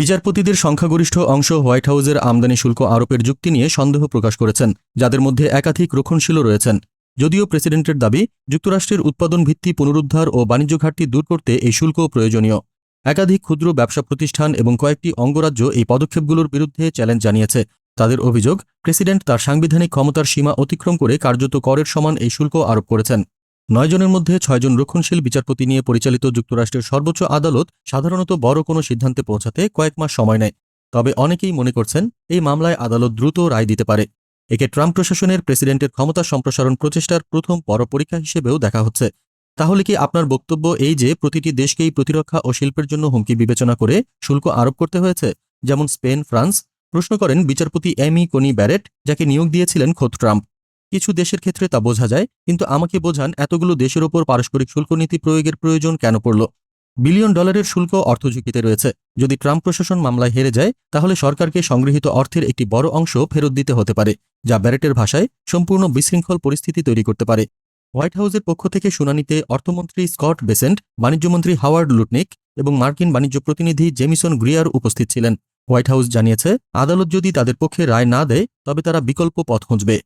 বিচারপতিদের সংখ্যাগরিষ্ঠ অংশ হোয়াইট হাউসের আমদানি শুল্ক আরোপের যুক্তি নিয়ে সন্দেহ প্রকাশ করেছেন, যাদের মধ্যে একাধিক রক্ষণশীলও রয়েছেন। যদিও প্রেসিডেন্টের দাবি, যুক্তরাষ্ট্রের উৎপাদন ভিত্তি পুনরুদ্ধার ও বাণিজ্য ঘাটতি দূর করতে এই শুল্ক প্রয়োজনীয়। একাধিক ক্ষুদ্র ব্যবসা প্রতিষ্ঠান এবং কয়েকটি অঙ্গরাজ্য এই পদক্ষেপগুলোর বিরুদ্ধে চ্যালেঞ্জ জানিয়েছে। তাদের অভিযোগ, প্রেসিডেন্ট তার সাংবিধানিক ক্ষমতার সীমা অতিক্রম করে কার্যত করের সমান এই শুল্ক আরোপ করেছেন। নয় জনের মধ্যে ছয়জন রক্ষণশীল বিচারপতি নিয়ে পরিচালিত যুক্তরাষ্ট্রের সর্বোচ্চ আদালত সাধারণত বড় কোনো সিদ্ধান্তে পৌঁছাতে কয়েক মাস সময় নেয়। তবে অনেকেই মনে করছেন, এই মামলায় আদালত দ্রুত রায় দিতে পারে। একে ট্রাম্প প্রশাসনের প্রেসিডেন্টের ক্ষমতা সম্প্রসারণ প্রচেষ্টার প্রথম বড় পরীক্ষা হিসেবেও দেখা হচ্ছে। তাহলে কি আপনার বক্তব্য এই যে, প্রতিটি দেশকেই প্রতিরক্ষা ও শিল্পের জন্য হুমকি বিবেচনা করে শুল্ক আরোপ করতে হয়েছে? যেমন স্পেন, ফ্রান্স? প্রশ্ন করেন বিচারপতি এমি কোনি ব্যারেট, যাকে নিয়োগ দিয়েছিলেন খোদ ট্রাম্প। কিছু দেশের ক্ষেত্রে তা বোঝা যায়, কিন্তু আমাকে বোঝান এতগুলো দেশের ওপর পারস্পরিক শুল্ক নীতি প্রয়োগের প্রয়োজন কেন পড়ল? বিলিয়ন ডলারের শুল্ক অর্থঝুঁকিতে রয়েছে। যদি ট্রাম্প প্রশাসন মামলায় হেরে যায়, তাহলে সরকারকে সংগৃহীত অর্থের একটি বড় অংশ ফেরত দিতে হতে পারে, যা ব্যারেটের ভাষায় সম্পূর্ণ বিশৃঙ্খল পরিস্থিতি তৈরি করতে পারে। হোয়াইট হাউসের পক্ষ থেকে শুনানিতে অর্থমন্ত্রী স্কট বেসেন্ট, বাণিজ্যমন্ত্রী হাওয়ার্ড লুটনিক এবং মার্কিন বাণিজ্য প্রতিনিধি জেমিসন গ্রিয়ার উপস্থিত ছিলেন। হোয়াইট হাউস জানিয়েছে, আদালত যদি তাদের পক্ষে রায় না দেয়, তবে তারা বিকল্প পথ খুঁজবে।